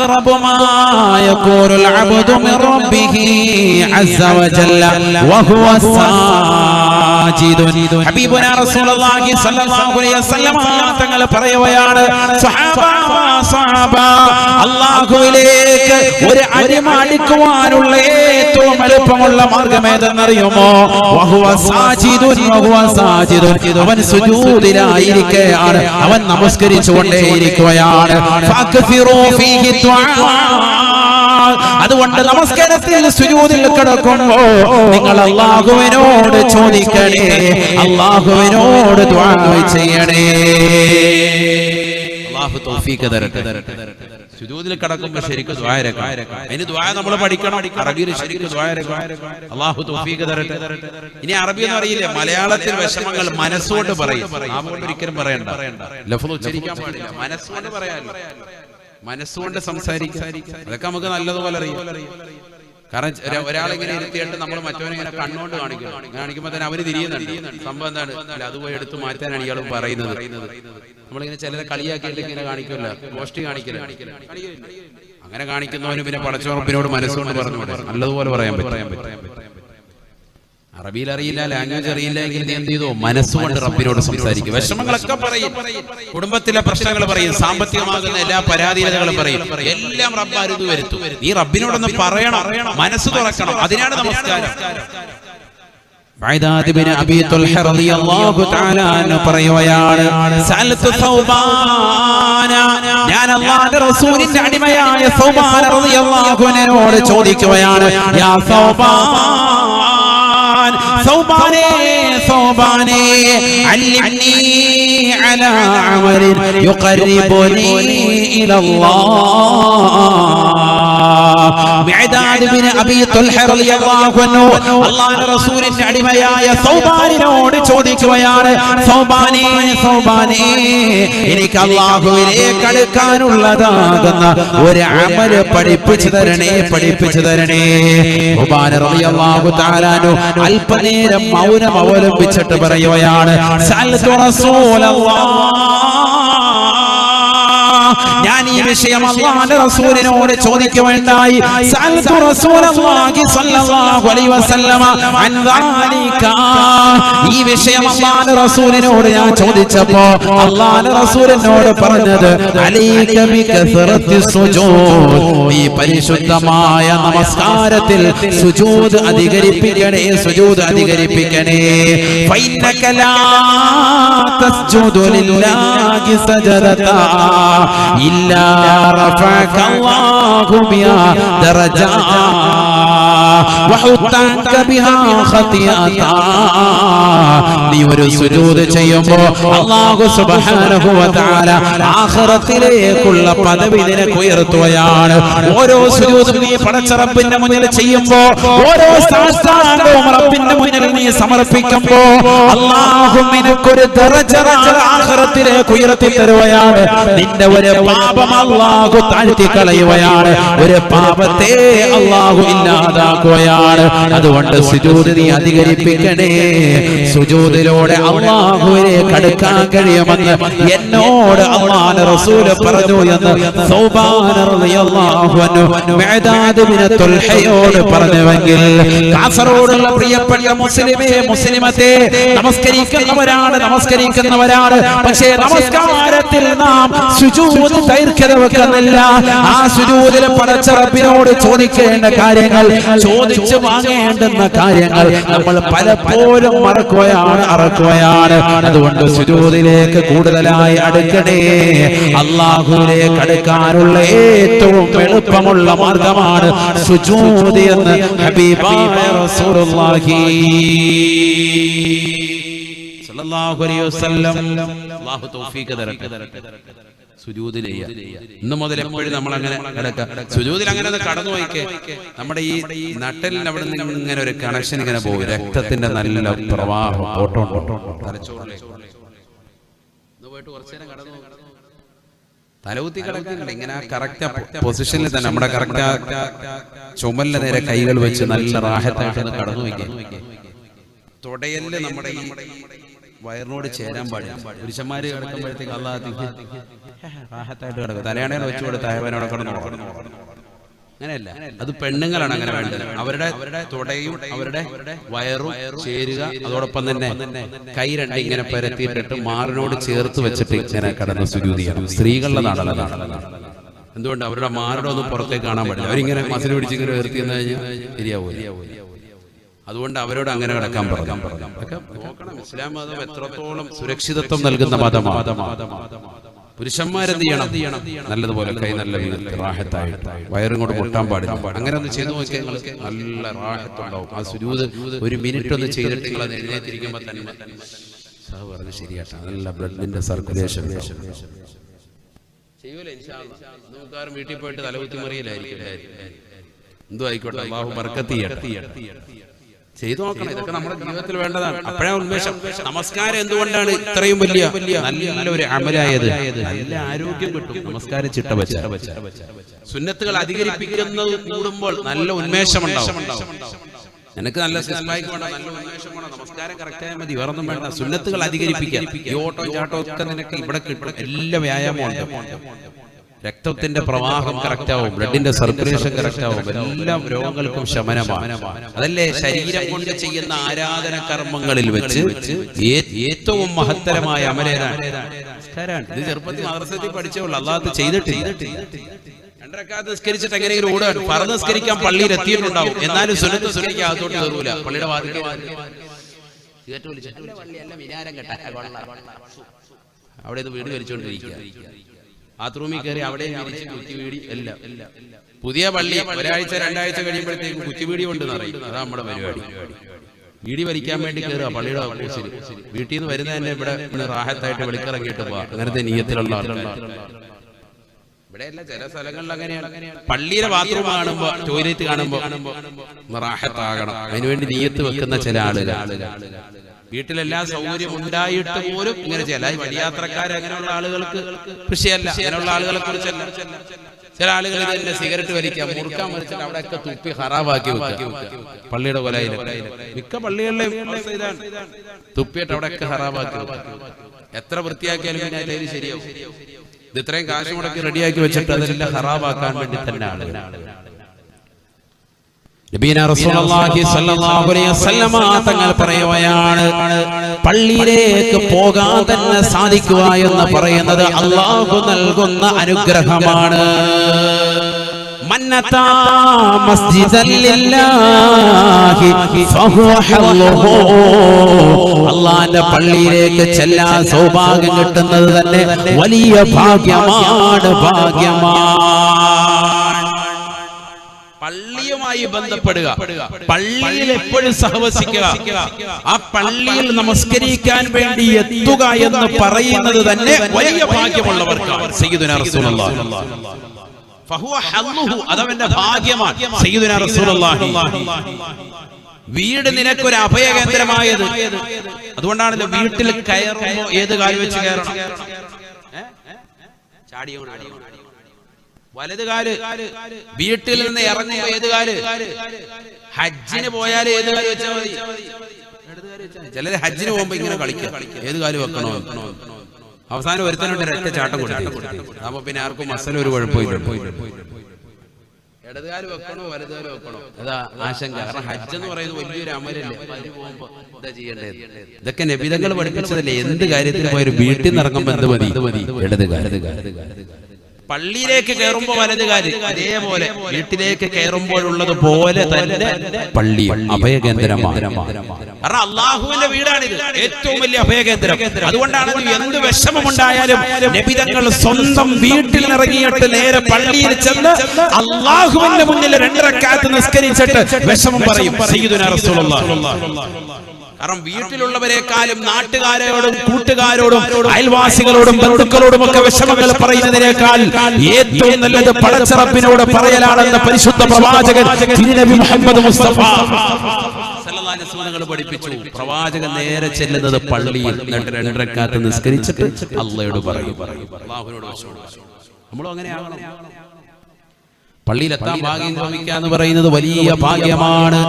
أقرب ما يكون العبد من ربه عز وجل وهو ساجد حبيبنا رسول الله صلى الله عليه وسلم തങ്ങൾ പറയുകയാണ് സ്വഹാബ സ്വഹാബ അള്ളാഹുവിലേക്ക് ഒരു അടിമ അടുക്കുവാനുള്ള ഏറ്റവും എളുപ്പമുള്ള മാർഗം ഏതെന്നറിയുമോ അവൻ നമസ്കരിച്ചു അവൻ നമസ്കരിച്ചുകൊണ്ടേയിരിക്കുകയാണ്. അതുകൊണ്ട് നമസ്കാരത്തിൽ സുജൂദിൽ കിടക്കുമ്പോ നിങ്ങൾ അള്ളാഹുവിനോട് ചോദിക്കണേ. അള്ളാഹുവിനോട് ചെയ്യണേ. അള്ളാഹു തൗഫീഖ് തരട്ടെ. സുജൂദിൽ കിടക്കുമ്പോ ശരിക്കും ദ്വാരക്കാം അതിന് ദ്വാര നമ്മൾ പഠിക്കണം. അറബിയിൽ ശരിക്കും ദ്വാരക്കാം അള്ളാഹു തൗഫീഖ് തരട്ടെ. ഇനി അറബി എന്ന് അറിയില്ലേ മലയാളത്തിൽ വിഷമങ്ങൾ മനസ്സുകൊണ്ട് പറയും. ഒരിക്കലും പറയണ്ട. ലഫ്ള് ഉച്ചരിക്കാൻ പാടില്ല. മനസ്സുകൊണ്ട് പറയാൻ. മനസ്സുകൊണ്ട് സംസാരിക്കുക അതൊക്കെ നമുക്ക് നല്ലതുപോലെ അറിയാം. കാരണം ഒര- ഒരാളിങ്ങനെ ഇരുത്തിയിട്ട് നമ്മൾ മറ്റവനെ ഇങ്ങനെ കണ്ണുകൊണ്ട് കാണിക്കണം കാണിക്കുമ്പോൾ തന്നെ അവർ തിരിയുന്നുണ്ട്. സംഭവം എന്താണ്? അല്ല അത് പോയി എടുത്ത് മാറ്റാനാണ് ഇയാളും പറയുന്നത്. നമ്മളിങ്ങനെ ചിലരെ കളിയാക്കിയിട്ട് ഇങ്ങനെ കാണിക്കില്ല. ഗോഷ്ടി കാണിക്കില്ല. അങ്ങനെ കാണിക്കുന്നവന് പിന്നെ പടച്ചോറപ്പിനോട് മനസ്സുകൊണ്ട് പറഞ്ഞു നല്ലതുപോലെ പറയാൻ പറ്റും. അറബിയിൽ അറിയില്ല ലാംഗ്വേജ് അറിയില്ല എങ്കിൽ എന്ത് ചെയ്തു? മനസ്സുകൊണ്ട് റബ്ബിനോട് സംസാരിക്കും. വിഷമങ്ങളൊക്കെ പറയും. കുടുംബത്തിലെ പ്രശ്നങ്ങൾ പറയും. സാമ്പത്തികമാകുന്ന എല്ലാ പരാധീനതകളും പറയും. എല്ലാം റബ്ബ് അരുത് വരുത്തും. നീ റബ്ബിനോടൊന്ന് പറയണം. മനസ്സ് തുറക്കണം. അതിനാണ് നമസ്കാരം. ബിൻ ഞാൻ അല്ലാഹുവിന്റെ റസൂലിന്റെ അടിമയായ സൗബാനോട് റളിയല്ലാഹു ചോദിക്കുകയാണ് യാ ثوباني ثوباني علمني على عمل يقربني إلى الله. റസൂലിന്റെ അടിമയായ സൗബാനിനോട് ചോദിക്കുകയാണ് സൗബാനേ സൗബാനേ എനിക്ക് അല്ലാഹുവിലേക്ക് അടുക്കാനുള്ളതാകുന്ന ഒരു അമൽ പഠിപ്പിച്ചു തരണേ പഠിപ്പിച്ചു തരണേ. തആല അൻഹു അല്പനേരം മൗനം അവലംബിച്ചിട്ട് പറയുകയാണ് സഅൽതു റസൂലല്ലാഹ് ഞാൻ ഈ വിഷയം അള്ളാഹുവിന്റെ റസൂലിനോട് ചോദിക്കുകയുണ്ടായി സഅൽതു റസൂലല്ലാഹി സ്വല്ലല്ലാഹു അലൈഹി വസല്ലമ അൻ ദാലിക. ഈ വിഷയം അള്ളാഹുവിന്റെ റസൂലിനോട് ഞാൻ ചോദിച്ചപ്പോൾ അള്ളാഹുവിന്റെ റസൂലിനോട് പറഞ്ഞത് അലൈക ബികസറത്തി സുജൂദ്. ഈ പരിശുദ്ധമായ നമസ്കാരത്തിൽ സുജൂദ് അധികരിപ്പിക്കണേ സുജൂദ് അധികരിപ്പിക്കണേ. ലാ തസ്ജുദു ലില്ലാഹി സജദതാ. إلا رفعك الله بها درجات وحطك بها خطيئة നീ ഒരു സുജൂദ് ചെയ്യുമ്പോ അല്ലാഹു സുബ്ഹാനഹു വ തആല ആഖിറത്തിലേക്കുള്ള പദവി നിനക്ക് ഉയർത്തുകയാണ്. ഓരോ സുജൂദും നീ പടച്ചറപ്പിന്റെ മുന്നിൽ ചെയ്യുമ്പോ ഓരോ സാഷ്ടാംഗവും റബ്ബിന്റെ മുന്നിൽ നീ സമർപ്പിക്കുമ്പോ അല്ലാഹു നിനക്കൊരു ദറജ ആഖിറത്തിലേക്ക് ഉയർത്തി തരുകയാണ്. നിന്റെ ഒരു പാപം അല്ലാഹു താഴ്ത്തി കളയുകയാണ് ഒരു പാപത്തെ അല്ലാഹു ഇല്ലാതാക്കുകയാണ് അതുകൊണ്ട് സുജൂദ് നീ അധികരിപ്പിക്കണേ. സുജൂദിലൂടെ അള്ളാഹുവിലേക്ക് കടുക്കാൻ കഴിയുമെന്ന് എന്നോട് അമ്മാന റസൂൽ പറഞ്ഞു എന്ന് സൗബാന റളിയല്ലാഹു അൻഹു മിഅദാദ് ബിൻ തുൽഹയോട് പറഞ്ഞുവെങ്കിൽ കാസർഗോഡുള്ള പ്രിയപ്പെട്ട മുസ്ലിമേ മുസ്ലിമത്തെ നമസ്കരിക്കുന്നവരാണ് നമസ്കരിക്കുന്നവരാണ് പക്ഷേ നമസ്കാരത്തിൽ നാം സുജൂദ് ദൈർഘ്യത വെക്കുന്നില്ല. ആ സുജൂദിൽ പടച്ച റബ്ബിനോട് ചോദിക്കേണ്ട കാര്യങ്ങൾ ചോദിച്ചു വാങ്ങേണ്ടുന്ന കാര്യങ്ങൾ നമ്മൾ പലപ്പോഴും മറക്കുകയാണ് അറക്കുകയാണ്. അതുകൊണ്ട് സുജൂദിലേക്ക് കൂടുതലായി അടുക്കണേ. അള്ളാഹുവിലേക്ക് അടുക്കാനുള്ള ഏറ്റവും എളുപ്പമുള്ള മാർഗമാണ് സുജൂദ് എന്ന് ഹബീബായ റസൂലുള്ളാഹി സല്ലല്ലാഹു അലൈഹി വസല്ലം. അല്ലാഹു തൗഫീഖ് തരട്ടെ. ഇന്ന് മുതൽ എപ്പോഴും നമ്മൾ അങ്ങനെ കിടക്കുക. സുജൂതിൽ അങ്ങനെ ഒന്ന് കടന്നു പോയിക്കേ. നമ്മുടെ ഈ നട്ടലിന് അവിടെ നിന്ന് ഇങ്ങനെ ഒരു കണക്ഷൻ ഇങ്ങനെ പോകും രക്തത്തിന്റെ നല്ല പ്രവാഹം ഓട്ടോ തലച്ചോറിലേക്ക് പോയിട്ട് കുറച്ച് നേരം കടന്നു തലകുത്തി കിടക്കുന്നുണ്ട് ഇങ്ങനെ കറക്റ്റ് പൊസിഷനിൽ തന്നെ നമ്മുടെ കറക്റ്റ് ചുമലിന് നേരെ കൈകൾ വെച്ച് നല്ല റാഹത്തായിട്ട് കടന്നു വയ്ക്കുക തുടയൽ നമ്മുടെ ഈ വയറിനോട് ചേരാൻ പാടില്ല. പുരുഷന്മാര് കിടക്കുമ്പോഴത്തേക്ക് അള്ളാഹ് റാഹത്തായിട്ട് കിടക്കും. തലയാണേനെ വെച്ചു കൊടുത്ത് കിടന്നു അങ്ങനെയല്ല. അത് പെണ്ണുങ്ങളാണ് അങ്ങനെ വേണ്ടത്. അവരുടെ അവരുടെ തുടയും അവരുടെ വയറും ചേരുക അതോടൊപ്പം തന്നെ കൈ രണ്ട് ഇങ്ങനെ പരത്തിയിട്ടിട്ട് മാറിനോട് ചേർത്ത് വെച്ചിട്ട് ഇങ്ങനെ കടന്ന് സുജൂതി ചെയ്യണം. സ്ത്രീകളുടെ നാടല്ല എന്തുകൊണ്ട് അവരുടെ മാരുടെ ഒന്നും പുറത്തേക്ക് കാണാൻ പാടില്ല. അവരിങ്ങനെ മസിൽ പിടിച്ചിങ്ങനെ ഉയർത്തി എന്ന് കഴിഞ്ഞാൽ ശരിയാവൂല. അതുകൊണ്ട് അവരോട് അങ്ങനെ കിടക്കാൻ പറഞ്ഞു. നോക്കണം ഇസ്ലാം മതം എത്രത്തോളം സുരക്ഷിതത്വം നൽകുന്ന മതമാണ്. പുരുഷന്മാരെന്ത് ചെയ്യണം? നല്ലതുപോലെ കൈ നല്ല റാഹത്തായിട്ട് വയറും കൊണ്ട് പൊട്ടാൻ പാടില്ല. അങ്ങനെ ഒന്ന് ചെയ്തു നോക്കിയാൽ നിങ്ങൾക്ക് നല്ല റാഹത്തുണ്ടാവും ആ സുരൂത് ഒരു മിനിറ്റ് ഒന്ന് ചെയ്തിട്ട് നിങ്ങൾ അത് എഴുന്നേറ്റിരിക്കുമ്പോൾ തന്നെ സാഹ് പറഞ്ഞ് ശരിയാട്ടാ. നല്ല ബ്ലഡിന്റെ സർക്കുലേഷൻ. ചെയ്യൂലേ നമുക്കാരും വീട്ടിൽ പോയിട്ട് തലകുത്തി മറിയില്ലായിരിക്കും എന്തോ ആയിക്കോട്ടെ ബാഹു ബർക്കത്ത് ചെയ്തു നോക്കണം. ഇതൊക്കെ നമ്മുടെ ജീവിതത്തിൽ വേണ്ടതാണ്. അപ്പോഴാണ് ഉന്മേഷം. നമസ്കാരം എന്തുകൊണ്ടാണ് ഇത്രയും വലിയ നല്ല ഒരു അമലായത്? നല്ല ആരോഗ്യം കിട്ടും. നമസ്കാരം ചിട്ട വെച്ച. സുന്നത്തുകൾ അധികരിപ്പിക്കുന്നത് കൂടുമ്പോൾ നല്ല ഉന്മേഷം ഉണ്ടാവും നിനക്ക് നല്ല നമസ്കാരം മതി. വേറൊന്നും വേണ്ട. സുന്നത്തുകൾ അധികരിപ്പിക്കാം ഈ ഓട്ടോ ചാട്ടോ ഒക്കെ നിനക്ക് ഇവിടെ കിട്ടും. എല്ലാ വ്യായാമവും ഉണ്ട് രക്തത്തിന്റെ പ്രവാഹം കറക്റ്റ് ആവും. ബ്ലഡിന്റെ സർക്കുലേഷൻ കറക്റ്റ് ആവും. എല്ലാ രോഗങ്ങൾക്കും ശമനമാണ്. അതല്ലേ ശരീരം കൊണ്ട് ചെയ്യുന്ന ആരാധന കർമ്മങ്ങളിൽ വെച്ച് ഏറ്റവും മഹത്തരമായ അമലേതാണ്. ഇത് ചെറുപ്പത്തിൽ മദ്രസത്തിൽ പഠിച്ചോളൂ അല്ലാത്ത ചെയ്തിട്ടില്ല. രണ്ടരക്കാലത്ത് നിസ്കരിച്ചിട്ട് എങ്ങനെയെങ്കിലും ഓടുകയാണ്. പറ നിസ്കരിക്കാൻ പള്ളിയിൽ എത്തിയിട്ടുണ്ടാവും. എന്നാലും സുനത്ത് സുനയ്ക്ക് അകത്തോട്ട് കയറൂല പള്ളിയുടെ വാതിൽ അവിടെ ഇത് വീട് വലിച്ചുകൊണ്ടിരിക്കുക ബാത്റൂമിൽ കയറി അവിടെ വിരിച്ച് കുറ്റിവീടി എല്ലാം. പുതിയ പള്ളി ഒരാഴ്ച രണ്ടാഴ്ച കഴിയുമ്പോഴത്തേക്കും കുറ്റിവീടി കൊണ്ട് നിറയും. അതാ നമ്മുടെ പരിപാടി. വീടി വലിക്കാൻ വേണ്ടി കയറുക പള്ളിയുടെ ഓഫീസിൽ വീട്ടിൽ നിന്ന് വരുന്ന തന്നെ ഇവിടെ റാഹത്തായിട്ട് വെളിക്കിറങ്ങിയിട്ട് പോവാ. അങ്ങനത്തെ നീയത്തിലുള്ള ഇവിടെയല്ല ചില സ്ഥലങ്ങളിൽ അങ്ങനെയാണ്. പള്ളിയിലെ ബാത്റൂം കാണുമ്പോ ടോയ്ലറ്റ് കാണുമ്പോ റാഹത്താകണം. അതിനുവേണ്ടി നീയത്ത് വെക്കുന്ന ചില ആളുകൾ. വീട്ടിലെല്ലാ സൗകര്യം ഉണ്ടായിട്ട് പോലും ഇങ്ങനെ ചില വഴിയാത്രക്കാർ അങ്ങനെയുള്ള ആളുകൾക്ക് കൃഷിയല്ല. അങ്ങനെയുള്ള ആളുകളെ കുറിച്ചല്ല. ചില ആളുകൾ ഇതിന്റെ സിഗരറ്റ് വലിക്കാം മുറുക്കാൻ വലിച്ചിട്ട് അവിടെയൊക്കെ തുപ്പി ഹറാബാക്കി വെക്കുക. പള്ളിയുടെ കൊലയിൽ മിക്ക പള്ളികളിലെയും അവസ്ഥ ഇതാണ് തുപ്പിയിട്ട് അവിടെയൊക്കെ ഹറാബാക്കി എത്ര വൃത്തിയാക്കിയാലും പിന്നെ അതിൽ ശരിയാവും. ഇത് ഇത്രയും കാശ് മുടക്കി റെഡിയാക്കി വെച്ചിട്ട് അതെല്ലാം ഹറാബാക്കാൻ വേണ്ടി തന്നെ ആളുകൾ നബീന റസൂലുള്ളാഹി സ്വല്ലല്ലാഹു അലൈഹി വസല്ലമ തങ്ങൾ പറയുകയാണ്. പള്ളിയിലേക്ക് പോകാൻ തന്നെ സാധിക്കുക എന്ന് പറയുന്നത് അള്ളാഹു നൽകുന്ന അനുഗ്രഹമാണ്. മന്നത്താ അള്ളാന്റെ പള്ളിയിലേക്ക് ചെല്ലാൻ സൗഭാഗ്യം കിട്ടുന്നത് തന്നെ വലിയ ഭാഗ്യമാണ്. ഭാഗ്യമാണ്. പള്ളിയുമായി ബന്ധപ്പെടുക. പള്ളിയിൽ എപ്പോഴും സഹവസിക്കുക. ആ പള്ളിയിൽ നമസ്കരിക്കാൻ വേണ്ടി എത്തുക എന്ന് പറയുന്നത് തന്നെ വലിയ ഭാഗ്യമുള്ളവർക്കാണ്. സയ്യിദുനാ റസൂലുള്ളാഹി. അതവന്റെ ഭാഗ്യമാണ്. സയ്യിദുനാ റസൂലുള്ളാഹി. വീട് നിനക്കൊരു അഭയകേന്ദ്രമായത്. അതുകൊണ്ടാണല്ലോ വീട്ടിൽ കയറുമ്പോ ഏത് കാര്യം വെച്ച് കയറണം? ചാടിയോ ചാടിയോ വലത് കാൽ. വീട്ടിൽ നിന്ന് ഇറങ്ങി ഏത് കാൽ? ഹജ്ജിന് പോയാൽ ഏത് കാൽ വെച്ചാൽ മതി? ചിലര് ഹജ്ജിന് പോകുമ്പോ ഇങ്ങനെ കളിക്കും. ഏത് വെക്കണോ വെക്കണോ? അവസാനം ഒരുത്തനുണ്ട് ഒരൊറ്റ ചാട്ടം കൊടുത്തു. അപ്പൊ പിന്നെ ആർക്കും മസല ഒരു കുഴപ്പമില്ല ഇടതുകാൽ വെക്കണോ? വലതുകാൽ വെക്കണോ? അതാ ആശങ്ക. കാരണം ഹജ്ജ് എന്ന് പറയുന്നത് വലിയൊരു അമലല്ലേ? പോകുമ്പോ എന്താ ചെയ്യേണ്ടത്? ഇതൊക്കെ നബിതങ്ങൾ പഠിപ്പിച്ചതല്ലേ? എന്ത് കാര്യത്തിൽ പോയൊരു വീട്ടിൽ നിന്ന് ഇറങ്ങുമ്പോ എന്ത് മതി? ഇടതുകാൽ പള്ളിയിലേക്ക് കയറുമ്പോ വലതുകാൽ അതേപോലെ വീട്ടിലേക്ക് കയറുമ്പോഴുള്ളത് പോലെ തന്നെ പള്ളി. അഭയകേന്ദ്രമാണ്. കാരണം അള്ളാഹുവിന്റെ വീടാണിത് ഏറ്റവും വലിയ അഭയകേന്ദ്രം. അതുകൊണ്ടാണ് എന്ത് വിഷമമുണ്ടായാലും നബിതങ്ങൾ സ്വന്തം വീട്ടിൽ ഇറങ്ങിയിട്ട് നേരെ പള്ളിയിൽ ചെന്ന് അള്ളാഹുവിന്റെ മുന്നിൽ രണ്ടരക്കാലത്ത് നിസ്കരിച്ചിട്ട് വിഷമം പറയും. കാരണം വീട്ടിലുള്ളവരെക്കാളും നാട്ടുകാരോടും കൂട്ടുകാരോടും അയൽവാസികളോടും ബന്ധുക്കളോടും ഒക്കെ വിഷമങ്ങൾ പറയുന്നതിനേക്കാൾ ഏറ്റവും നല്ലത് പടച്ചറപ്പിനോട് പറയലാണെന്ന പരിശുദ്ധ പ്രവാചകൻ തിരുനബി മുഹമ്മദ് മുസ്തഫ. പഠിപ്പിച്ചു. പ്രവാചകൻ നേരെ ചെല്ലുന്നത് പള്ളിയിൽ എന്നിട്ട് രണ്ടരക്കാത്ത് നിസ്കരിച്ചിട്ട് അള്ളയോട് പറയും. നമ്മളും അങ്ങനെ എത്താൻ ഭാഗ്യം ലഭിക്കുക എന്ന് പറയുന്നത് വലിയ ഭാഗ്യമാണ്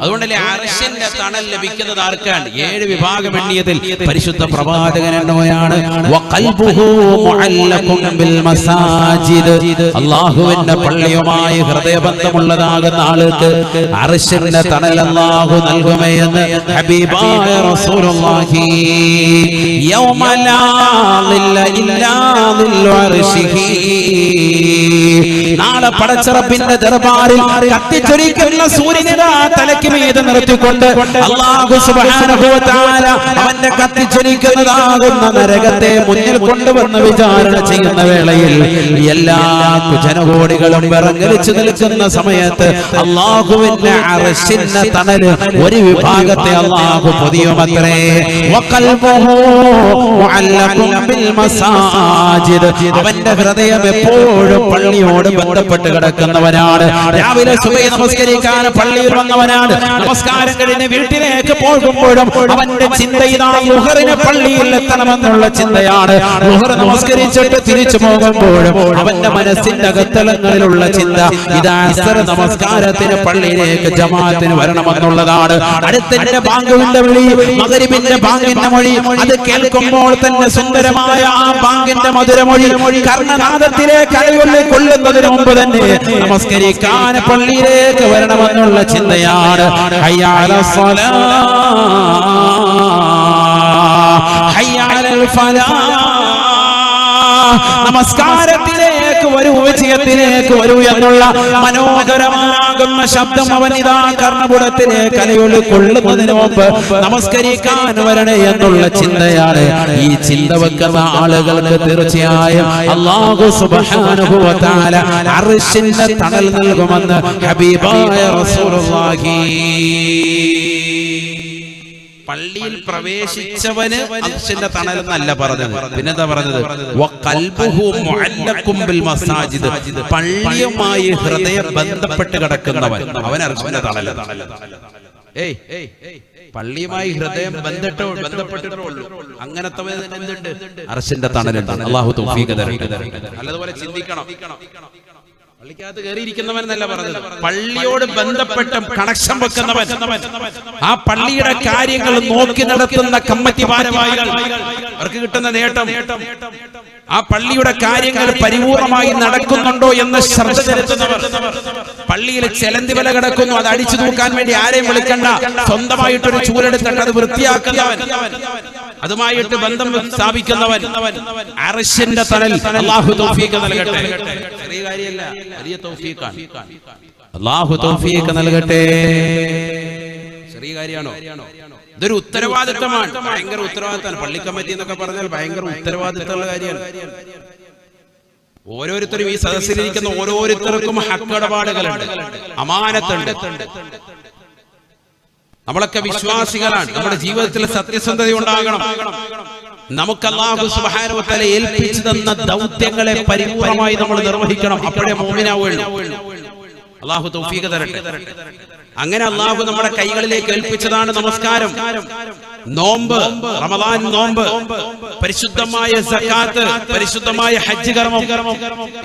അതുകൊണ്ടല്ലേ അർശന്റെ തണൽ ലഭിക്കുന്നത് ആർക്കാണ് ഏഴ് വിഭാഗം എണ്ണിയതിൽ പരിശുദ്ധ പ്രവാചകൻ എന്നോയാണ് അള്ളാഹുവിന്റെ പള്ളിയുമായി ഹൃദയബന്ധമുള്ളതാകുന്ന ആൾക്ക് അർശന്റെ തണൽ അള്ളാഹു നൽകുമേ എന്ന് ഹബീബായ റസൂലുള്ളാഹി ഇല്ലാ നാളെ പടച്ചറപ്പിന്റെ ദർബാറിൽ കത്തിച്ചൊരിക്കുന്ന സൂര്യനിതാ തലയ്ക്ക് മീതെ നിർത്തിക്കൊണ്ട് അള്ളാഹു സുബ്ഹാനഹു വ തആല അവന്റെ കത്തിച്ചൊരിക്കുന്നതാകുന്ന നരകത്തെ മുന്നിൽ കൊണ്ടുവന്ന് വിചാരണ ചെയ്യുന്ന വേളയിൽ എല്ലാ ജനകോടികളും വിറങ്ങലിച്ചു നിൽക്കുന്ന സമയത്ത് അള്ളാഹുവിന്റെ അറശിന്റെ തണൽ ഒരു വിഭാഗത്തെ അള്ളാഹു പൊതിയുമത്രേ. അവന്റെ ഹൃദയം എപ്പോഴും പള്ളിയോട് ബന്ധപ്പെട്ട് കിടക്കുന്നവനാണ് രാവിലെ സുബൈ നമസ്കരിക്കാൻ പള്ളിയിൽ വന്നവനാണ്. നമസ്കാരം കഴിഞ്ഞ് വീട്ടിലേക്ക് പോകുമ്പോഴും അവന്റെ ചിന്ത ലുഹറിന് പള്ളിയിൽ എത്തണമെന്നുള്ള ചിന്തയാണ്. ലുഹർ നമസ്കരിച്ചിട്ട് തിരിച്ചു പോകുമ്പോഴും അവന്റെ മനസ്സിന്റെ അകത്തലങ്ങളിലുള്ള ചിന്ത ഇതാ നമസ്കാരത്തിന് പള്ളിയിലേക്ക് ജമാഅത്തിന് വരണമെന്നുള്ളതാണ്. അടുത്തിന്റെ ബാങ്കുവിന്റെ വിളി മകരിമിന്റെ ബാങ്കിന്റെ മൊഴി അത് കേൾക്കുമ്പോൾ തന്നെ സുന്ദരമായ ആ ബാങ്കിന്റെ മധുരമൊഴി കർണനാഥത്തിലെ കളിയുള്ളിൽ കൊള്ളുന്നതിന് മുമ്പ് തന്നെ നമസ്കരിക്കാൻ പള്ളിയിലേക്ക് വരണമെന്നുള്ള ചിന്തയാണ്. ഹയ്യാല സ്വലാ ഫലാ. വരൂ വിജയത്തിലേക്ക് വരൂ എന്നുള്ള മനോഹരമാകുന്ന ശബ്ദം അവൻ ഇതാ കർണപുടത്തിലേക്ക് അലയൊളി കൊള്ളുന്നതിന് മുമ്പ് നമസ്കരിക്കാൻ വരണേ എന്നുള്ള ചിന്തയാണ്. ഈ ചിന്ത വെക്കുന്ന ആളുകൾക്ക് തീർച്ചയായും അള്ളാഹു സുബ്ഹാനഹു അറിശിന്റെ തണൽ നൽകുമെന്ന് ഹബീബായ റസൂലുള്ളാഹി. പള്ളിയിൽ പ്രവേശിച്ചവന് അർശിന്റെ തണൽ എന്നല്ല പറഞ്ഞത്. പിന്നെന്താ പറഞ്ഞത്? മസാജിദ്. പള്ളിയുമായി ഹൃദയ ബന്ധപ്പെട്ട് കിടക്കുന്നവൻ. അവൻ അർശിന്റെ തണൽ ഏയ് പള്ളിയുമായി ഹൃദയം ബന്ധപ്പെട്ടോ ബന്ധപ്പെട്ടിട്ടുള്ളൂ. അങ്ങനത്തെ എന്തുണ്ട്? അർശിന്റെ തണലുണ്ട്. അള്ളാഹു തൗഫീഖ് തരട്ടെ. നല്ലതുപോലെ ചിന്തിക്കണം. പള്ളിക്കകത്ത് കയറിയിരിക്കുന്നവൻ എന്നല്ല പറഞ്ഞത്. പള്ളിയോട് ബന്ധപ്പെട്ട് കണക്ഷൻ വെക്കുന്നവൻ. ആ പള്ളിയുടെ കാര്യങ്ങൾ നോക്കി നടത്തുന്ന കമ്മിറ്റി ഭാരവാഹികൾ. അവർക്ക് കിട്ടുന്ന നേട്ടം. ആ പള്ളിയുടെ കാര്യങ്ങൾ പരിപൂർണമായി നടക്കുന്നുണ്ടോ എന്ന് ശ്രദ്ധ ചെലുത്തുന്നവർ പള്ളിയിൽ ചെലന്തി വില കിടക്കുന്നു അത് അടിച്ചു തൂക്കാൻ വേണ്ടി ആരെയും വിളിക്കണ്ട. സ്വന്തമായിട്ടൊരു ചൂലെടുത്തിട്ട് അത് വൃത്തിയാക്കുന്നവൻ. അതുമായിട്ട് ബന്ധം സ്ഥാപിക്കുന്നവൻ. അറശിന്റെ തണൽ അള്ളാഹു തൗഫീഖ് നൽകട്ടെ. ചെറിയ കാര്യമല്ല വലിയ തൗഫീഖാണ്. അള്ളാഹു തൗഫീഖ് നൽകട്ടെ. ചെറിയ കാര്യമാണോ? ഇതൊരു ഉത്തരവാദിത്തമാണ്. ഭയങ്കര ഉത്തരവാദിത്തമാണ്. പള്ളി കമ്മിറ്റി എന്നൊക്കെ പറഞ്ഞാൽ ഭയങ്കര ഉത്തരവാദിത്തമുള്ള കാര്യമാണ്. ഓരോരുത്തരും ഈ സദസ്സിലിരിക്കുന്ന ഓരോരുത്തർക്കും ഹക്കിടപാടുകളുണ്ട് അമാനത്തുണ്ട്. നമ്മളൊക്കെ വിശ്വാസികളാണ്. നമ്മുടെ ജീവിതത്തിൽ സത്യസന്ധത ഉണ്ടാകണം. നമുക്ക് അള്ളാഹു തആല ഏൽപ്പിച്ചു തന്ന ദൗത്യങ്ങളെ പരിപൂർണമായി നമ്മൾ നിർവഹിക്കണം. അപ്പോഴേ മോമിനാവുള്ളൂ അള്ളാഹു തൗഫീഖ് തരട്ടെ. അങ്ങനെ അള്ളാഹു നമ്മുടെ കൈകളിലേക്ക് ഏൽപ്പിച്ചതാണ് നമസ്കാരം. നോമ്പ് റമദാൻ നോമ്പ് പരിശുദ്ധമായ സക്കാത്ത് പരിശുദ്ധമായ ഹജ്ജ് കർമ്മം.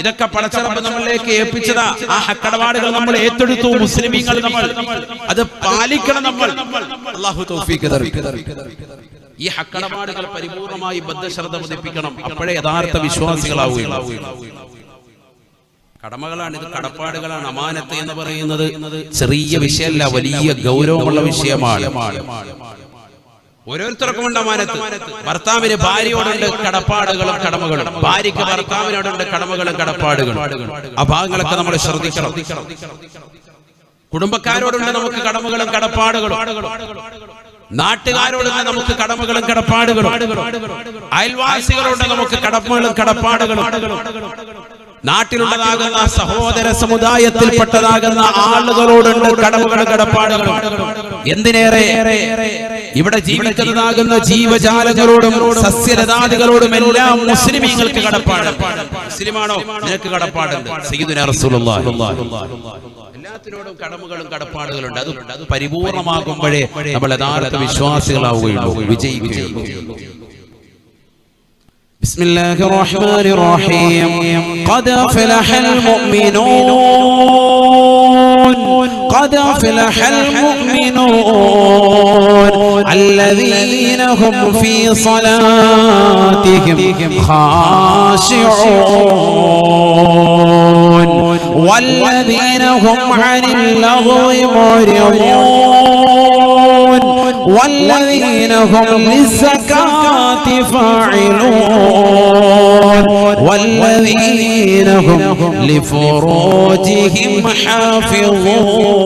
ഇതൊക്കെ പടച്ചറപ്പ് നമ്മളിലേക്ക് ഏൽപ്പിച്ചതാ. ആ ഹക്കടപാടുകൾ നമ്മൾ ഏറ്റെടുത്തു മുസ്ലിമീങ്ങൾ നമ്മൾ. അത് പാലിക്കണം നമ്മൾ. അള്ളാഹു തൗഫീഖ് തരട്ടെ. ഈ ഹക്കടപാടുകൾ പരിപൂർണമായി ബദ്ധശ്രദ്ധ പതിപ്പിക്കണം അപ്പോഴേ യഥാർത്ഥ വിശ്വാസികളാവുകയുള്ളൂ. കടമകളാണ് ഇത് കടപ്പാടുകളാണ് അമാനത്ത് എന്ന് പറയുന്നത്. ചെറിയ വിഷയമല്ല വലിയ ഗൗരവമുള്ള വിഷയമാണ്. ഓരോരുത്തർക്കും ഉണ്ട് അമാനത്ത്. ഭർത്താവിന് ഭാര്യയോടുണ്ട് കടപ്പാടുകളും കടമകളും. ഭാര്യയ്ക്ക് ഭർത്താവിനോടുണ്ട് കടമകളും കടപ്പാടുകളും. ആ ഭാഗങ്ങളൊക്കെ നമ്മൾ ശ്രദ്ധിക്കണം. കുടുംബക്കാരോടുണ്ട് നമുക്ക് കടമകളും കടപ്പാടുകളും. നാട്ടുകാരോടുണ്ട് നമുക്ക് കടമകളും കടപ്പാടുകളും. അയൽവാസികളോട് നമുക്ക് കടമകളും കടപ്പാടുകളും. നാട്ടിലുള്ളതാകുന്ന സഹോദര സമുദായത്തിൽപ്പെട്ടതാകുന്ന ആളുകളോടുണ്ട് കടമകൾ കടപ്പാടുകൾ എന്തിനേറെ? ഇവിടെ ജീവിക്കുന്നതാകുന്ന ജീവജാലങ്ങളോടും സസ്യലതാദികളോടും എല്ലാം മുസ്ലിമീങ്ങൾക്ക് കടപ്പാട്. മുസ്ലിമാണോ? നിനക്ക് കടപ്പാടുണ്ട്. എല്ലാത്തിനോടും കടമകളും കടപ്പാടുകളുണ്ട്. അത് അത് പരിപൂർണമാകുമ്പോഴേ നമ്മൾ യഥാർത്ഥ വിശ്വാസികളാവുകയുള്ളൂ. വിജയിക്കുകയുള്ളൂ. بسم الله الرحمن الرحيم. قد أفلح المؤمنون. قد أفلح المؤمنون. الذين هم في صلاتهم خاشعون. والذين هم عن اللغو معرضون. والذين هم للزكاة فاعلون. والذين هم لفروجهم حافظون.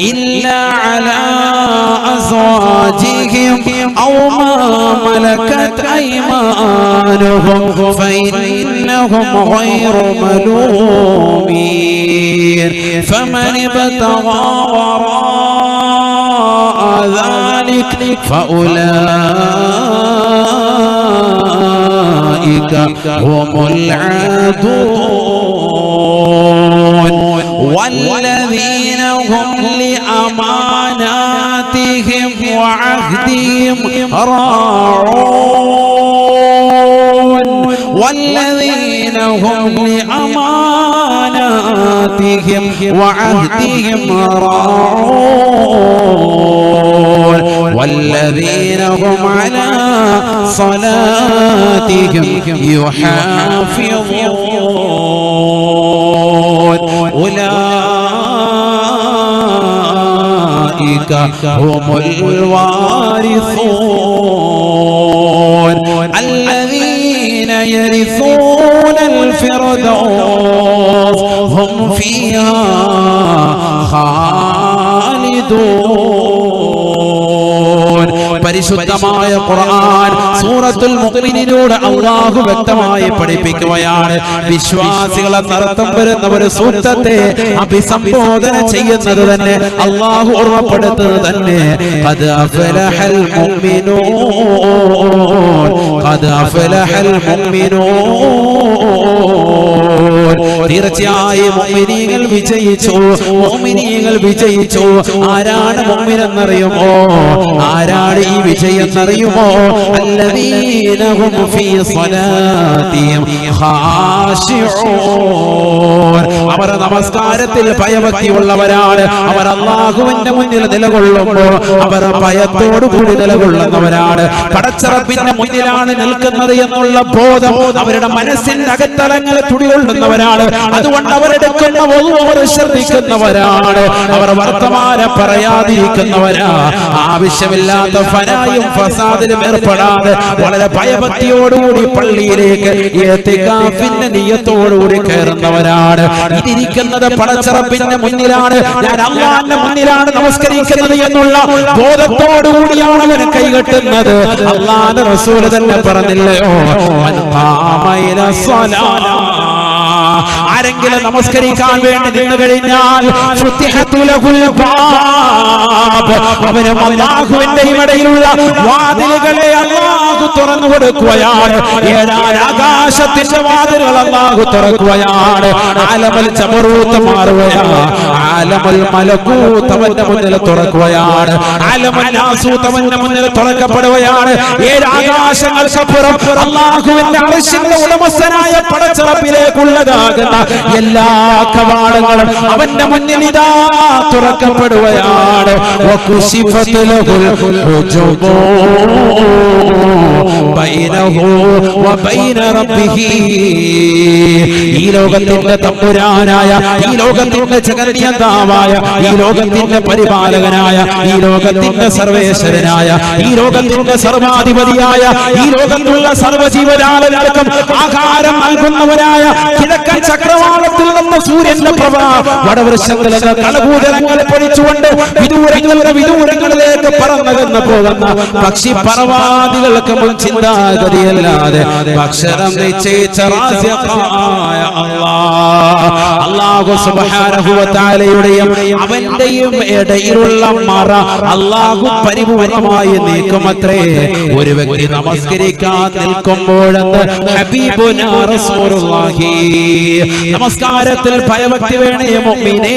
إلا على أزواجهم أو ما ملكت أيمانهم فإنهم غير ملومين. فمن ابتغى وراء ذلك فأولئك هم العادون. والذين هم لأماناتهم وعهدهم راعون. والذين هم لأماناتهم وعهدهم راعون. والذين هم على صلاتهم يحافظون. أولئك هم الوارثون. الذين يرثون الفردوس هم فيها خالدون. പരിശുദ്ധമായ ഖുർആൻ സൂറത്തുൽ മുഅ്മിനിലൂടെ അല്ലാഹു വ്യക്തമായി പഠിപ്പിക്കുകയാണ്. വിശ്വാസികളെ നടത്തം വരുന്ന ഒരു സൂക്തത്തെ അഭിസംബോധന ചെയ്യുന്നത് തന്നെ അല്ലാഹു ഓർമ്മപ്പെടുത്തുന്നത് തന്നെ. ഖദ് അഫലഹൽ ഖദ് അഫലഹൽ തീർച്ചയായും വിജയിച്ചു. മുഅ്മിനീങ്ങൾ വിജയിച്ചു. ആരാണ് മുഅ്മിൻ എന്നറിയുമോ ആരാണ് ഈ വിജയം എന്നറിയുമോ അല്ലദീനഹും ഫീ സ്വലാത്തിഹിം ഖാശിഊൻ അവർ നമസ്കാരത്തിൽ ഭയഭക്തിയുള്ളവരാണ്. അവർ അള്ളാഹുവിന്റെ മുന്നിൽ നിലകൊള്ളുമ്പോൾ അവർ ഭയത്തോടുകൂടി നിലകൊള്ളുന്നവരാണ്. പടച്ചറപ്പിന്റെ മുന്നിലാണ് നിൽക്കുന്നത് എന്നുള്ള ബോധം അവരുടെ മനസ്സിന്റെ അകത്തലങ്ങളെ തുടികൊള്ളുന്നവരാണ്. അതുകൊണ്ട് ഒന്നും അവർ ശ്രദ്ധിക്കുന്നവരാണ്. അവർ വർത്തമാന പറയാതിരിക്കുന്നവരാ. ആവശ്യമില്ലാത്ത ഫനായും ഫസാദിലും ഏർപ്പെടാതെ വളരെ ഭയഭക്തിയോടുകൂടി പള്ളിയിലേക്ക് ഏത്തിക്കാഫിന്റെ നിയത്തോടുകൂടി കയറുന്നവരാണ്. ഇതിരിക്കുന്നത് പടച്ചറപ്പിന്റെ മുന്നിലാണ്. ഞാൻ അള്ളാന്റെ മുന്നിലാണ് നമസ്കരിക്കുന്നത് എന്നുള്ള ബോധത്തോടുകൂടിയാണ് അവൻ കൈകെട്ടുന്നത് അള്ളാന്റെ റസൂൽ തന്നെ പറഞ്ഞില്ലയോ ആരെങ്കിലും നമസ്കരിക്കാൻ വേണ്ടി നിന്ന് കഴിഞ്ഞാൽ. അവന് അല്ലാഹുവിന്റെ ഇവിടെയുള്ള വാതിലുകളെ അല്ലാഹു തുറന്നു കൊടുക്കുകയാണ് ഏഴാൻ ആകാശത്തിന്റെ വാതിലുകൾ അല്ലാഹു തുറക്കുകയാണ് ആലമൽ ചമറൂത്ത് മാറുകയാണ് ആലമൽ മുന്നിൽ തുറക്കുകയാണ്. ആലമൽ മുന്നിൽ തുറക്കപ്പെടുകയാണ്. അല്ലാഹുവിന്റെ അർശിന്റെ ഉടമസ്ഥനായ പടച്ചിറപ്പിലേക്കുള്ളതാകുന്ന എല്ലാ കവാടങ്ങളും അവന്റെ മുന്നിൽ ഇതാ തുറക്കപ്പെടുകയാണ്. ഈ ലോകത്തിന്റെ തമ്പുരാനായ ഈ ലോകത്തിന്റെ ജഗന്നിയന്താവായ ഈ ലോകത്തിന്റെ പരിപാലകനായ ഈ ലോകത്തിന്റെ സർവേശ്വരനായ ഈ ലോകത്തിന്റെ സർവാധിപതിയായ ഈ ലോകത്തുള്ള സർവജീവജാലങ്ങൾക്കും ആഹാരം നൽകുന്നവരായ കിഴക്കൻ ചക്രവാളത്തിൽ നിന്ന് സൂര്യന്റെ പ്രഭ വടവൃക്ഷങ്ങളിൽ കളകൂതലങ്ങൾ പൊഴിച്ചുകൊണ്ട് വിദൂരങ്ങളുടെ വിദൂരങ്ങളിലേക്ക് പറന്നകന്ന് പോകുന്ന പക്ഷി പറവാദികൾക്ക് മുൻ ചിന്താഗതിയല്ലാതെ അക്ഷരം നിശ്ചയിച്ച വ തആലയുടെയും അവന്റെയും ഇടയിലുള്ള മറ അല്ലാഹു പരിപൂർണമായി നീക്കുമത്രേ. ഒരു വ്യക്തി നമസ്കരിക്കാൻ നിൽക്കുമ്പോഴെന്ന് നമസ്കാരത്തിൽ ഭയഭക്തി വേണേ മുഅ്മിനേ.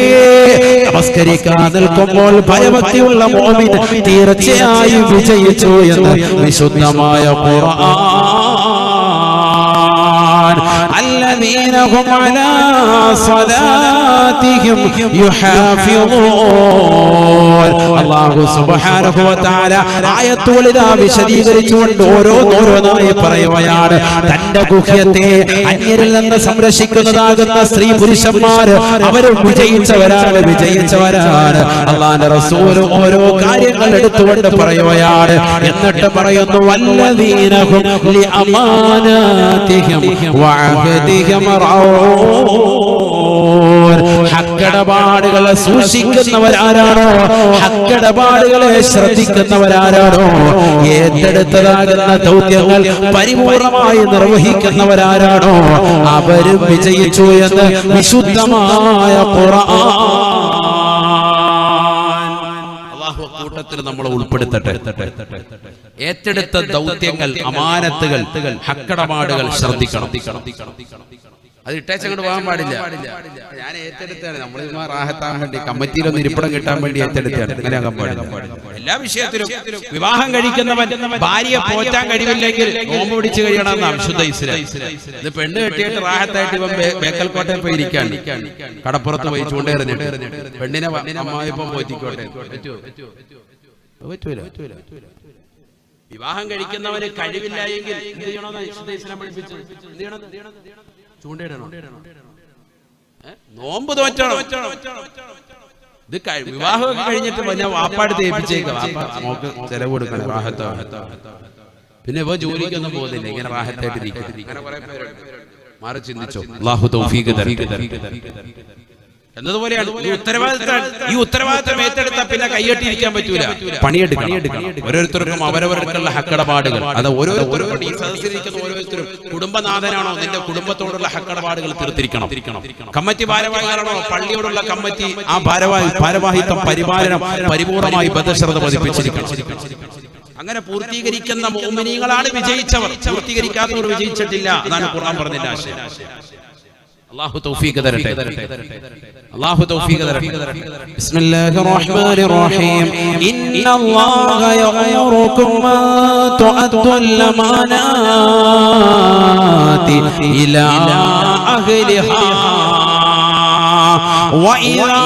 നമസ്കരിക്കാൻ നിൽക്കുമ്പോൾ ഭയഭക്തിയുള്ള മുഅ്മിൻ തീർച്ചയായും വിജയിച്ചു എന്ന് വിശുദ്ധമായ ഖുർആൻ الذين هم على صلاتهم يحافظون അല്ലാഹു സുബ്ഹാനഹു വ തആല ആയത്തുകൾ ഇതാ വിശദീകരിച്ചുകൊണ്ട് ഓരോന്നോരോന്നായി പറയുകയാണ് തന്റെ ഗുഹ്യത്തെ അന്യരിൽ നിന്ന് സംരക്ഷിക്കുന്നതാകുന്ന സ്ത്രീ പുരുഷന്മാര് അവർ വിജയിച്ചവരാണ് വിജയിച്ചവരാണ് അള്ളാന്റെ റസൂൽ ഓരോ കാര്യങ്ങൾ എടുത്തുകൊണ്ട് പറയുകയാണ് എന്നിട്ട് പറയുന്നു വല്ലദീനഹും ലി അമാനാതിഹിം റഊൻ ഹക്കടപാടുകളെ സൂക്ഷിക്കുന്നവരാരാണോ? ഹക്കടപാടുകളെ ശ്രദ്ധിക്കുന്നവരാരാണോ? ഏറ്റെടുത്തതാകുന്ന ദൗത്യങ്ങൾ പരിപൂർണമായി നിർവഹിക്കുന്നവരാരാണോ? അവരും വിജയിച്ചു എന്ന് വിശുദ്ധമായ ഖുർആൻ അള്ളാഹു നമ്മൾ ഉൾപ്പെടുത്തട്ടെ. ഏറ്റെടുത്ത ദൗത്യങ്ങൾ അമാനത്തുകൾ ഹക്കടപാടുകൾ ശ്രദ്ധിക്കണം. അത് ഇട്ടേച്ചങ്ങോട്ട് പോകാൻ പാടില്ല. ഞാൻ ഏറ്റെടുത്താണ് നമ്മൾ റാഹത്താൻ വേണ്ടി കമ്മിറ്റിയിലൊന്ന് ഇരിപ്പിടം കിട്ടാൻ വേണ്ടി ഏറ്റെടുത്താണ് അങ്ങനെ ആകാൻ പാടില്ല. എല്ലാ വിഷയത്തിലും വിവാഹം കഴിക്കുന്നവൻ ഭാര്യയെ പോറ്റാൻ കഴിവില്ലെങ്കിൽ നോമ്പ് പിടിച്ചു കഴിയണം ഇസ്ലാം ഇത് പെണ്ണ് കെട്ടിയിട്ട് റാഹത്തായിട്ട് ഇവൻ ബേക്കൽക്കോട്ടയിൽ ബേക്കൽ കോട്ടയിൽ പോയി ഇരിക്കാൻ കടപ്പുറത്ത് പോയി ചൂണ്ടേറിഞ്ഞിട്ട് പെണ്ണിനെ അമ്മായിപ്പം പോറ്റിക്കോട്ടെ. പറ്റൂല. വിവാഹം കഴിക്കുന്നവന് കഴിവില്ല എങ്കിൽ എന്ത് ചെയ്യണമെന്ന് വിശുദ്ധ ഇസ്ലാം എന്ത് ചെയ്യണം? ചൂണ്ടയിടണം? നോമ്പ് തോറ്റണം ഇത് വിവാഹം വിവാഹമൊക്കെ കഴിഞ്ഞിട്ട് പിന്നെ വാപ്പാട് തേപ്പിച്ചേക്കാം വാപ്പ മോക്ക് ചെലവ് കൊടുക്കണം റാഹത്തോ പിന്നെ ഇപ്പൊ ജോലിക്കൊന്നും പോകുന്നില്ല. ഇങ്ങനെ റാഹത്തായിട്ട് ഇരിക്കും. അങ്ങനെ കുറെ പേരുണ്ട്. മാറി ചിന്തിച്ചോ? അള്ളാഹു തൗഫീഖ് തരട്ടെ. എന്നതുപോലെയാണ് ഉത്തരവാദിത്തം ഈ ഉത്തരവാദിത്തം ഏറ്റെടുത്താൽ പിന്നെ കൈയ്യട്ടിരിക്കാൻ പറ്റൂല. പണിയെടുക്കണം. ഓരോരുത്തർക്കും അവരവർക്കുള്ള ഹക്കടപാടുകൾ. അത് ഓരോരുത്തരും ഈ സദസ്സിലിരിക്കുന്ന ഓരോരുത്തരും കുടുംബനാഥനാണോ? നിന്റെ കുടുംബത്തോടുള്ള ഹക്കടപാടുകൾ തീർത്തിരിക്കണം. കമ്മിറ്റി ഭാരവാഹികളാണോ? പള്ളിയോടുള്ള കമ്മിറ്റി ആ ഭാരവാഹി ഭാരവാഹിത്വം പരിപാലനം പരിപൂർണമായി ബദ്ധശ്രദ്ധ പതിപ്പിച്ചിരിക്കണം. അങ്ങനെ പൂർത്തീകരിക്കുന്ന മോമിനികളാണ് വിജയിച്ചവർ. പൂർത്തീകരിക്കാത്തവർ വിജയിച്ചിട്ടില്ല എന്നാണ് ഖുർആൻ പറഞ്ഞതിന്റെ ആശയം. അള്ളാഹു തൗഫീഖ് തരട്ടെ അള്ളാഹു തൗഫീഖ് തരട്ടെ بسم الله الرحمن الرحيم إن الله يأمركم أن تؤدوا الأمانات إلى أهلها وإذا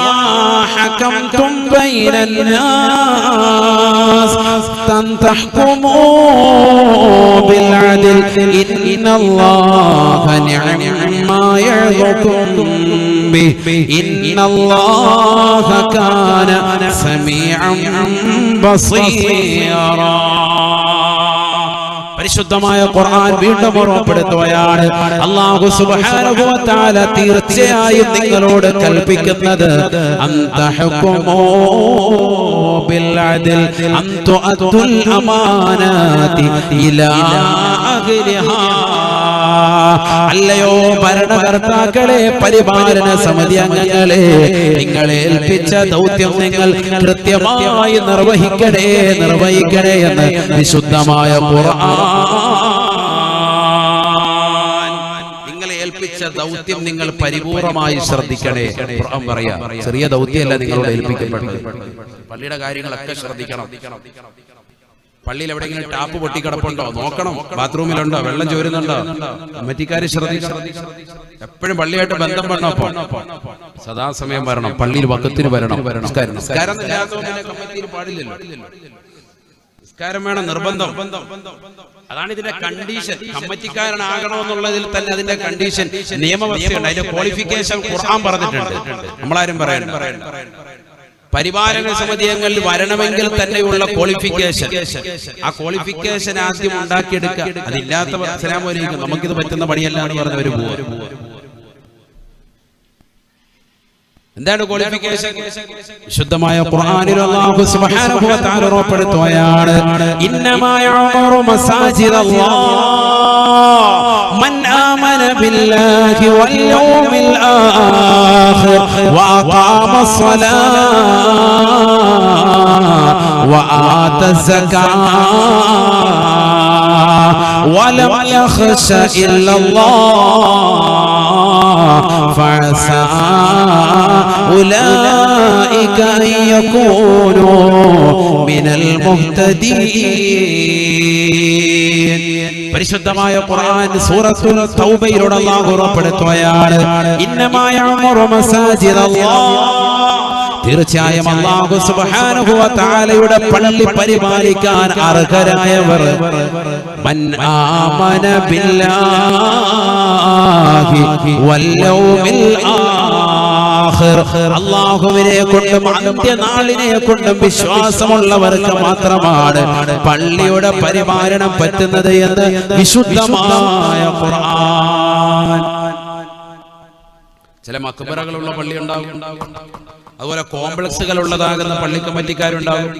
حكمتم بين الناس أن تحكموا بالعدل إن الله نعم ما يعظكم به إن الله كان سميعا بصيرا പരിശുദ്ധമായ ഖുർആൻ വീണ്ടും ഓർമ്മപ്പെടുത്തുകയാണ് അല്ലാഹു സുബ്ഹാനഹു വ തആല തീർച്ചയായും നിങ്ങളോട് കൽപ്പിക്കുന്നത് അന്തഹകുമോ ബിൽ أن അൻ الأمانات إلى അഹ്ലിഹാ അല്ലയോ ഭരണകർത്താക്കളെ പരിപാലന സമിതി അംഗങ്ങളെ നിങ്ങളെ ഏൽപ്പിച്ച ദൗത്യം നിങ്ങൾ കൃത്യമായി നിർവഹിക്കണേ നിർവഹിക്കണേ എന്ന് വിശുദ്ധമായ ഖുർആൻ ദൗത്യം നിങ്ങൾ പരിപൂർണമായി ശ്രദ്ധിക്കണേ. പറയാ ചെറിയ ദൗത്യമല്ല നിങ്ങളോട് ഏൽപ്പിക്കപ്പെട്ടത്. പള്ളിയുടെ കാര്യങ്ങളൊക്കെ ശ്രദ്ധിക്കണം. പള്ളിയിൽ എവിടെയെങ്കിലും ടാപ്പ് പൊട്ടിക്കിടപ്പുണ്ടോ നോക്കണം. ബാത്റൂമിലുണ്ടോ? വെള്ളം ചോരുന്നുണ്ടോ? കമ്മിറ്റിക്കാര് ശ്രദ്ധിക്കണം. എപ്പോഴും പള്ളിയായിട്ട് ബന്ധം വേണം സദാസമയം വരണം. പള്ളിയിൽ വക്കത്തിന് വരണം. പാടില്ലല്ലോ. നിസ്കാരം വേണം നിർബന്ധം. അതാണ് ഇതിന്റെ കണ്ടീഷൻ കമ്മിറ്റിക്കാരനാകണമെന്നുള്ളതിൽ തന്നെ അതിന്റെ കണ്ടീഷൻ നിയമവ്യവസ്ഥയുണ്ട് അതിന്റെ ക്വാളിഫിക്കേഷൻ ഖുർആൻ പറഞ്ഞിട്ടുണ്ട്. നമ്മളാരും പറയണം പരിപാലന സമിതി അംഗങ്ങളിൽ വരണമെങ്കിൽ തന്നെയുള്ള ക്വാളിഫിക്കേഷൻ ആ ക്വാളിഫിക്കേഷൻ ആദ്യം ഉണ്ടാക്കിയെടുക്കുക. അതില്ലാത്ത നമുക്കിത് പറ്റുന്ന പണിയല്ല എന്ന് പറഞ്ഞവര് പോവുക. എന്താണ് ക്വാളിഫിക്കേഷൻ വിശുദ്ധമായ ഖുർആനിൽ അല്ലാഹു സുബ്ഹാനഹു വ തആല ഉറപ്പെടുത്തുകയാണ് ഇന്നമാ യഅമുറു മസാജിദ അല്ലാഹ് من آمن بالله واليوم الآخر وأقام الصلاة وآتى الزكاة ولم يخش إلا الله فعسى أولئك أن يكونوا من المهتدين പരിശുദ്ധമായ ഖുർആൻ സൂറത്തുൽ തൗബയിലൂടെ അല്ലാഹു ഉറപ്പെടുത്തുകയാണ് ഇന്നമായ മസാജിദ് തീർച്ചയായും അള്ളാഹു സുബ്ഹാനഹു വ തആലയുടെ പള്ളി പരിപാലിക്കാൻ അർഹരായവർ. ബില്ലാഹി അല്ലാഹുവിനെ കൊണ്ടും അന്ത്യനാളിനെ കൊണ്ടും വിശ്വാസമുള്ളവർക്ക് മാത്രമാണ് പള്ളിയുടെ പരിപാലനം പറ്റുന്നത് എന്ന് വിശുദ്ധമായ ഖുർആൻ. ചില മക്ബറകളുള്ള പള്ളി ഉണ്ടാകും അതുപോലെ കോംപ്ലക്സുകൾ ഉള്ളതാകുന്ന പള്ളി കമ്മിറ്റിക്കാരുണ്ടാകും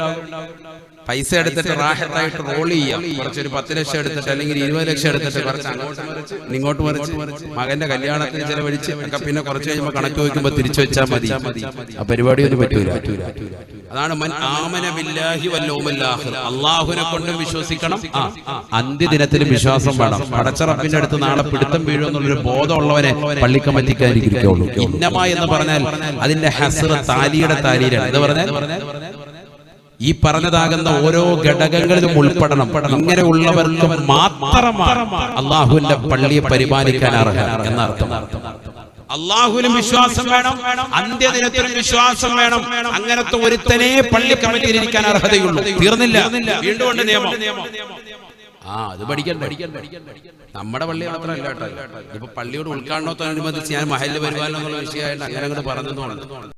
പൈസ എടുത്തിട്ട് റാഹത്തായിട്ട് റോൾ ചെയ്യാം. കുറച്ചൊരു പത്ത് ലക്ഷം എടുത്തിട്ട് അല്ലെങ്കിൽ ഇരുപത് ലക്ഷം എടുത്തിട്ട് കുറച്ച് അങ്ങോട്ട് ഇങ്ങോട്ട് മറിച്ച് മകന്റെ കല്യാണത്തിന് ചെലവഴിച്ച് ഒക്കെ പിന്നെ കുറച്ച് കഴിയുമ്പോൾ കണക്ക് വയ്ക്കുമ്പോൾ തിരിച്ചു വെച്ചാൽ മതി. ആ പരിപാടി ഒന്നും പറ്റൂല. അതാണ് മൻ ആമന ബില്ലാഹി. അള്ളാഹുവിനെ കൊണ്ടും വിശ്വസിക്കണം. അന്ത്യദിനത്തിൽ അന്ത്യദിനത്തിലും വിശ്വാസം വേണം. പടച്ചറപ്പിന്റെ അടുത്ത് നാളെ പിടുത്തം വീഴുമെന്നുള്ളൊരു ബോധമുള്ളവനെ പള്ളിക്കമ്മറ്റിക്കാരിക്കുള്ളൂ ഇന്നമ എന്ന് പറഞ്ഞാൽ അതിന്റെ ഹസർ താലിയുടെ താലിയിലാണ്. എന്ന് പറഞ്ഞാൽ ഈ പറഞ്ഞതാകുന്ന ഓരോ ഘടകങ്ങളിലും ഉൾപ്പെടണം. ഇങ്ങനെ ഉള്ളവർക്ക് മാത്രമാണ് അള്ളാഹുവിന്റെ പള്ളിയെ പരിപാലിക്കാൻ അർഹ എന്നർത്ഥം. അള്ളാഹുവിനും വിശ്വാസം വേണം അന്ത്യദിനത്തിനും വിശ്വാസം വേണം. അങ്ങനത്തെ ഒരുത്തനെ പള്ളി കമ്മിറ്റിയിൽ ഇരിക്കാൻ അർഹതയുള്ളൂ. തീർന്നില്ല. വീണ്ടും നിയമം. ആ അത് പഠിക്കണ്ട? നമ്മുടെ പള്ളി മാത്രമല്ല കേട്ടോ. ഇപ്പൊ പള്ളിയോട് ഉൾക്കാണോ ഉദ്ഘാടനത്തോടനുബന്ധിച്ച് ഞാൻ മഹല്ല് വരുവാനോ എന്നുള്ള വിഷയമായിട്ട് അങ്ങനെ അങ്ങോട്ട് പറഞ്ഞു